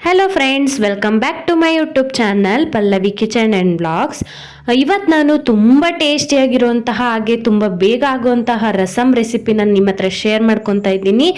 Hello friends welcome back to my YouTube channel Pallavi kitchen and blogs ಇವತ್ತು ನಾನು ತುಂಬ ಟೇಸ್ಟಿಯಾಗಿರುವಂತಹ ಹಾಗೆ ತುಂಬ ಬೇಗ ಆಗುವಂತಹ ರಸಮ್ ರೆಸಿಪಿನ ನಿಮ್ಮ ಹತ್ರ ಶೇರ್ ಮಾಡ್ಕೊತಾ ಇದ್ದೀನಿ.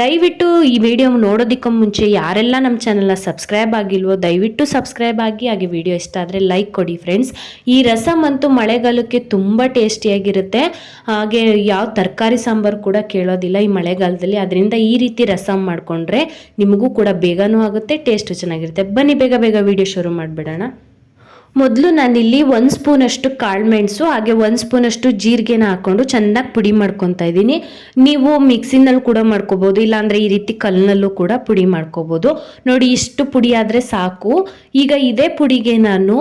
ದಯವಿಟ್ಟು ಈ ವಿಡಿಯೋ ನೋಡೋದಕ್ಕೆ ಮುಂಚೆ ಯಾರೆಲ್ಲ ನಮ್ಮ ಚಾನಲ್ನ ಸಬ್ಸ್ಕ್ರೈಬ್ ಆಗಿಲ್ವೋ, ದಯವಿಟ್ಟು ಸಬ್ಸ್ಕ್ರೈಬ್ ಆಗಿ, ಹಾಗೆ ವಿಡಿಯೋ ಇಷ್ಟ ಆದರೆ ಲೈಕ್ ಕೊಡಿ ಫ್ರೆಂಡ್ಸ್ ಈ ರಸಮ್ ಅಂತೂ ಮಳೆಗಾಲಕ್ಕೆ ತುಂಬ ಟೇಸ್ಟಿಯಾಗಿರುತ್ತೆ ಹಾಗೆ ಯಾವ ತರಕಾರಿ ಸಾಂಬಾರು ಕೂಡ ಕೇಳೋದಿಲ್ಲ ಈ ಮಳೆಗಾಲದಲ್ಲಿ. ಅದರಿಂದ ಈ ರೀತಿ ರಸಮ್ ಮಾಡಿಕೊಂಡ್ರೆ ನಿಮಗೂ ಕೂಡ ಬೇಗನೂ ಆಗುತ್ತೆ ಟೇಸ್ಟು ಚೆನ್ನಾಗಿರುತ್ತೆ. ಬನ್ನಿ, ಬೇಗ ಬೇಗ ವಿಡಿಯೋ ಶುರು ಮಾಡಿಬಿಡೋಣ. ಮೊದಲು ನಾನಿಲ್ಲಿ ಒಂದು ಸ್ಪೂನಷ್ಟು ಕಾಳುಮೆಣಸು ಹಾಗೆ ಒಂದು ಸ್ಪೂನಷ್ಟು ಜೀರಿಗೆನ ಹಾಕ್ಕೊಂಡು ಚೆನ್ನಾಗಿ ಪುಡಿ ಮಾಡ್ಕೊತಾ ಇದ್ದೀನಿ. ನೀವು ಮಿಕ್ಸಿನಲ್ಲಿ ಕೂಡ ಮಾಡ್ಕೋಬೋದು, ಇಲ್ಲಾಂದರೆ ಈ ರೀತಿ ಕಲ್ಲಿನಲ್ಲೂ ಕೂಡ ಪುಡಿ ಮಾಡ್ಕೋಬೋದು. ನೋಡಿ, ಇಷ್ಟು ಪುಡಿ ಆದರೆ ಸಾಕು. ಈಗ ಇದೇ ಪುಡಿಗೆ ನಾನು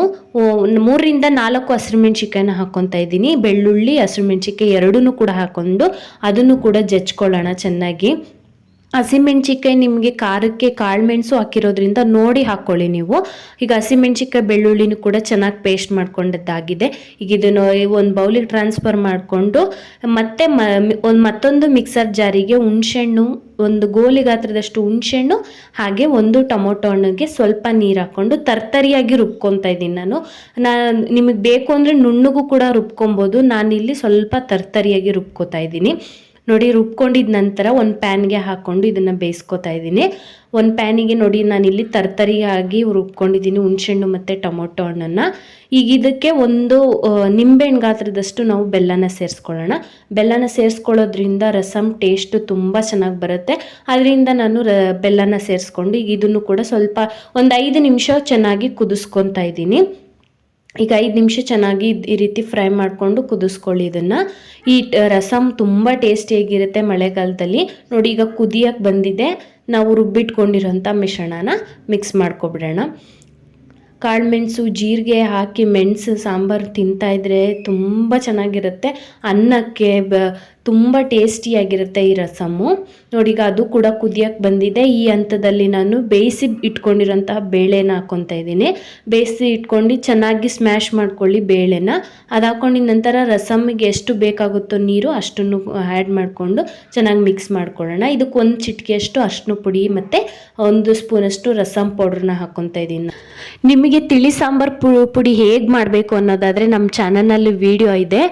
ಮೂರರಿಂದ ನಾಲ್ಕು ಹಸಿರು ಮೆಣಸಿಕಾಯಿನ ಹಾಕ್ಕೊತಾ ಇದ್ದೀನಿ. ಬೆಳ್ಳುಳ್ಳಿ, ಹಸಿರು ಮೆಣಸಿಕಾಯಿ ಎರಡೂ ಕೂಡ ಹಾಕ್ಕೊಂಡು ಅದನ್ನು ಕೂಡ ಜಚ್ಕೊಳ್ಳೋಣ ಚೆನ್ನಾಗಿ. ಹಸಿಮೆಣ್ಸಿಕಾಯಿ ನಿಮಗೆ ಖಾರಕ್ಕೆ ಕಾಳುಮೆಣಸು ಹಾಕಿರೋದ್ರಿಂದ ನೋಡಿ ಹಾಕ್ಕೊಳ್ಳಿ ನೀವು. ಈಗ ಹಸಿಮೆಣ್ಸಿಕಾಯಿ ಬೆಳ್ಳುಳ್ಳಿನೂ ಕೂಡ ಚೆನ್ನಾಗಿ ಪೇಸ್ಟ್ ಮಾಡ್ಕೊಂಡದ್ದಾಗಿದೆ. ಈಗ ಇದನ್ನು ಒಂದು ಬೌಲಿಗೆ ಟ್ರಾನ್ಸ್ಫರ್ ಮಾಡಿಕೊಂಡು ಮತ್ತೆ ಒಂದು ಮತ್ತೊಂದು ಮಿಕ್ಸರ್ ಜಾರಿಗೆ ಹುಣ್ಸೆಹಣ್ಣು ಒಂದು ಗೋಲಿ ಗಾತ್ರದಷ್ಟು ಹುಣ್ಸೆಹಣ್ಣು ಹಾಗೆ ಒಂದು ಟೊಮೊಟೊ ಹಣ್ಣಿಗೆ ಸ್ವಲ್ಪ ನೀರು ಹಾಕ್ಕೊಂಡು ತರ್ತರಿಯಾಗಿ ರುಬ್ಕೊತಾ ಇದ್ದೀನಿ ನಾನು. ನಾ ನಿಮಗೆ ಬೇಕು ಅಂದರೆ ನುಣ್ಣಗೂ ಕೂಡ ರುಬ್ಕೊಬೋದು. ನಾನಿಲ್ಲಿ ಸ್ವಲ್ಪ ತರ್ತರಿಯಾಗಿ ರುಬ್ಕೋತಾ ಇದ್ದೀನಿ. ನೋಡಿ, ರುಬ್ಕೊಂಡಿದ ನಂತರ ಒಂದು ಪ್ಯಾನ್ಗೆ ಹಾಕ್ಕೊಂಡು ಇದನ್ನು ಬೇಯಿಸ್ಕೊತಾ ಇದ್ದೀನಿ. ಒಂದು ಪ್ಯಾನಿಗೆ ನೋಡಿ, ನಾನಿಲ್ಲಿ ತರ್ತರಿಯಾಗಿ ರುಬ್ಕೊಂಡಿದ್ದೀನಿ ಹುಣಸೆಹಣ್ಣು ಮತ್ತು ಟೊಮೊಟೊ ಹಣ್ಣನ್ನು. ಈಗ ಇದಕ್ಕೆ ಒಂದು ನಿಂಬೆಹಣ್ಣು ಗಾತ್ರದಷ್ಟು ನಾವು ಬೆಲ್ಲನ ಸೇರಿಸ್ಕೊಳ್ಳೋಣ. ಬೆಲ್ಲನ ಸೇರಿಸ್ಕೊಳ್ಳೋದ್ರಿಂದ ರಸಮ್ ಟೇಸ್ಟು ತುಂಬ ಚೆನ್ನಾಗಿ ಬರುತ್ತೆ. ಅದರಿಂದ ನಾನು ರ, ಬೆಲ್ಲನ ಸೇರಿಸ್ಕೊಂಡು ಈಗ ಇದನ್ನು ಕೂಡ ಸ್ವಲ್ಪ ಒಂದು ಐದು ನಿಮಿಷ ಚೆನ್ನಾಗಿ ಕುದಿಸ್ಕೊತಾ ಇದ್ದೀನಿ. ಈಗ ಐದು ನಿಮಿಷ ಚೆನ್ನಾಗಿ ಈ ರೀತಿ ಫ್ರೈ ಮಾಡಿಕೊಂಡು ಕುದಿಸ್ಕೊಳ್ಳಿ ಇದನ್ನು. ಈ ರಸಮ್ ತುಂಬ ಟೇಸ್ಟಿಯಾಗಿರುತ್ತೆ ಮಳೆಗಾಲದಲ್ಲಿ. ನೋಡಿ, ಈಗ ಕುದಿಯಕ್ಕೆ ಬಂದಿದೆ. ನಾವು ರುಬ್ಬಿಟ್ಕೊಂಡಿರೋಂಥ ಮಿಶ್ರಣನ ಮಿಕ್ಸ್ ಮಾಡ್ಕೊಬಿಡೋಣ. ಕಾಳುಮೆಣಸು ಜೀರಿಗೆ ಹಾಕಿ ಮೆಣಸು, ಸಾಂಬಾರು ತಿಂತಾಯಿದ್ರೆ ತುಂಬ ಚೆನ್ನಾಗಿರುತ್ತೆ. ಅನ್ನಕ್ಕೆ ಬ ತುಂಬ ಟೇಸ್ಟಿಯಾಗಿರುತ್ತೆ ಈ ರಸಮ್ಮು. ನೋಡಿಗ ಅದು ಕೂಡ ಕುದಿಯಕ್ಕೆ ಬಂದಿದೆ. ಈ ಹಂತದಲ್ಲಿ ನಾನು ಬೇಯಿಸಿ ಇಟ್ಕೊಂಡಿರೋಂತಹ ಬೇಳೆನ ಹಾಕ್ಕೊತಾ ಇದ್ದೀನಿ. ಬೇಯಿಸಿ ಇಟ್ಕೊಂಡು ಚೆನ್ನಾಗಿ ಸ್ಮ್ಯಾಶ್ ಮಾಡ್ಕೊಳ್ಳಿ ಬೇಳೆನ. ಅದು ಹಾಕೊಂಡಿದ್ದ ನಂತರ ರಸಮ್ಮಿಗೆ ಎಷ್ಟು ಬೇಕಾಗುತ್ತೋ ನೀರು ಅಷ್ಟನ್ನು ಆ್ಯಡ್ ಮಾಡಿಕೊಂಡು ಚೆನ್ನಾಗಿ ಮಿಕ್ಸ್ ಮಾಡ್ಕೊಳ್ಳೋಣ. ಇದಕ್ಕೆ ಒಂದು ಚಿಟಿಕೆಯಷ್ಟು ಅರ್ಶಿನ ಪುಡಿ ಮತ್ತು ಒಂದು ಸ್ಪೂನಷ್ಟು ರಸಮ್ ಪೌಡ್ರನ್ನ ಹಾಕೊತಾ ಇದ್ದೀನಿ. ನಿಮಗೆ ತಿಳಿ ಸಾಂಬಾರು ಪುಡಿ ಹೇಗೆ ಮಾಡಬೇಕು ಅನ್ನೋದಾದರೆ ನಮ್ಮ ಚಾನಲ್ನಲ್ಲಿ ವಿಡಿಯೋ ಇದೆ.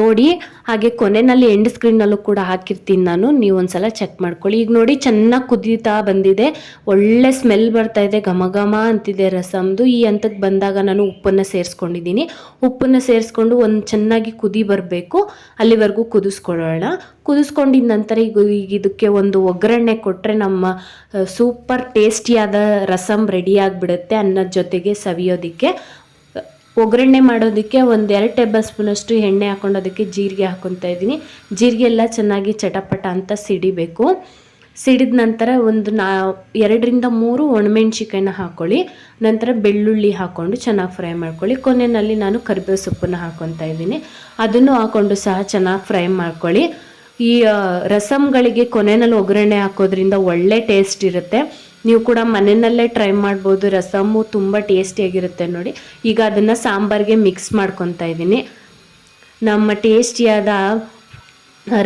ನೋಡಿ, ಹಾಗೆ ಕೊನೆಯಲ್ಲಿ ಎಂಡ್ ಸ್ಕ್ರೀನಲ್ಲೂ ಕೂಡ ಹಾಕಿರ್ತೀನಿ ನಾನು. ನೀವು ಒಂದ್ಸಲ ಚೆಕ್ ಮಾಡ್ಕೊಳ್ಳಿ. ಈಗ ನೋಡಿ ಚೆನ್ನಾಗಿ ಕುದೀತಾ ಬಂದಿದೆ. ಒಳ್ಳೆ ಸ್ಮೆಲ್ ಬರ್ತಾ ಇದೆ. ಘಮ ಘಮ ಅಂತಿದೆ ರಸಮ್ದು. ಈ ಹಂತಕ್ಕೆ ಬಂದಾಗ ನಾನು ಉಪ್ಪನ್ನು ಸೇರಿಸ್ಕೊಂಡಿದ್ದೀನಿ. ಉಪ್ಪನ್ನು ಸೇರಿಸ್ಕೊಂಡು ಒಂದು ಚೆನ್ನಾಗಿ ಕುದಿ ಬರಬೇಕು. ಅಲ್ಲಿವರೆಗೂ ಕುದಿಸ್ಕೊಳ್ಳೋಣ. ಕುದಿಸ್ಕೊಂಡಿದ ನಂತರ ಈಗ ಈಗ ಇದಕ್ಕೆ ಒಂದು ಒಗ್ಗರಣೆ ಕೊಟ್ಟರೆ ನಮ್ಮ ಸೂಪರ್ ಟೇಸ್ಟಿಯಾದ ರಸಮ್ ರೆಡಿ ಆಗಿಬಿಡುತ್ತೆ ಅನ್ನದ ಜೊತೆಗೆ ಸವಿಯೋದಕ್ಕೆ. ಒಗ್ಗರಣೆ ಮಾಡೋದಕ್ಕೆ ಒಂದು ಎರಡು ಟೇಬಲ್ ಸ್ಪೂನಷ್ಟು ಎಣ್ಣೆ ಹಾಕೊಂಡು ಅದಕ್ಕೆ ಜೀರಿಗೆ ಹಾಕೊತಾ ಇದ್ದೀನಿ. ಜೀರಿಗೆ ಎಲ್ಲ ಚೆನ್ನಾಗಿ ಚಟಪಟ ಅಂತ ಸಿಡಿಬೇಕು. ಸಿಡಿದ ನಂತರ ಒಂದು ನಾ ಎರಡರಿಂದ ಮೂರು ಒಣಮೆಣ್ಸಿಕಾಯಿನ ಹಾಕ್ಕೊಳ್ಳಿ ನಂತರ ಬೆಳ್ಳುಳ್ಳಿ ಹಾಕ್ಕೊಂಡು ಚೆನ್ನಾಗಿ ಫ್ರೈ ಮಾಡ್ಕೊಳ್ಳಿ. ಕೊನೆಯಲ್ಲಿ ನಾನು ಕರಿಬೇವು ಸೊಪ್ಪನ್ನು ಹಾಕ್ಕೊತಾ ಇದ್ದೀನಿ. ಅದನ್ನು ಹಾಕ್ಕೊಂಡು ಸಹ ಚೆನ್ನಾಗಿ ಫ್ರೈ ಮಾಡ್ಕೊಳ್ಳಿ. ಈ ರಸಮ್ಗಳಿಗೆ ಕೊನೆಯಲ್ಲಿ ಒಗ್ಗರಣೆ ಹಾಕೋದ್ರಿಂದ ಒಳ್ಳೆ ಟೇಸ್ಟ್ ಇರುತ್ತೆ. ನೀವು ಕೂಡ ಮನೆಯಲ್ಲೇ ಟ್ರೈ ಮಾಡ್ಬೋದು. ರಸಮ್ಮು ತುಂಬ ಟೇಸ್ಟಿಯಾಗಿರುತ್ತೆ ನೋಡಿ. ಈಗ ಅದನ್ನು ಸಾಂಬಾರಿಗೆ ಮಿಕ್ಸ್ ಮಾಡ್ಕೊತಾ ಇದ್ದೀನಿ. ನಮ್ಮ ಟೇಸ್ಟಿಯಾದ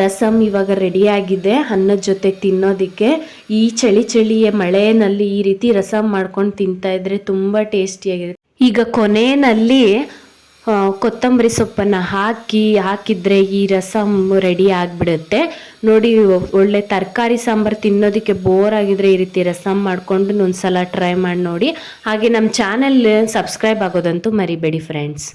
ರಸಮ್ ಇವಾಗ ರೆಡಿಯಾಗಿದೆ ಅನ್ನದ ಜೊತೆ ತಿನ್ನೋದಕ್ಕೆ ಈ ಚಳಿ ಚಳಿಯ ಮಳೆಯಲ್ಲಿ ಈ ರೀತಿ ರಸಮ್ ಮಾಡ್ಕೊಂಡು ತಿಂತಾ ಇದ್ರೆ ತುಂಬ ಟೇಸ್ಟಿಯಾಗಿರುತ್ತೆ ಈಗ ಕೊನೆಯಲ್ಲಿ ಕೊತ್ತಂಬರಿ ಸೊಪ್ಪನ್ನು ಹಾಕಿ, ಹಾಕಿದರೆ ಈ ರಸಮ್ ರೆಡಿ ಆಗಿಬಿಡುತ್ತೆ. ನೋಡಿ, ಒಳ್ಳೆ ತರಕಾರಿ ಸಾಂಬಾರು ತಿನ್ನೋದಕ್ಕೆ ಬೋರ್ ಆಗಿದ್ರೆ ಈ ರೀತಿ ರಸಮ್ ಒಂದು ಸಲ ಟ್ರೈ ಮಾಡಿ ನೋಡಿ. ಹಾಗೆ ನಮ್ಮ ಚಾನೆಲ್ ಸಬ್ಸ್ಕ್ರೈಬ್ ಆಗೋದಂತೂ ಮರಿಬೇಡಿ ಫ್ರೆಂಡ್ಸ್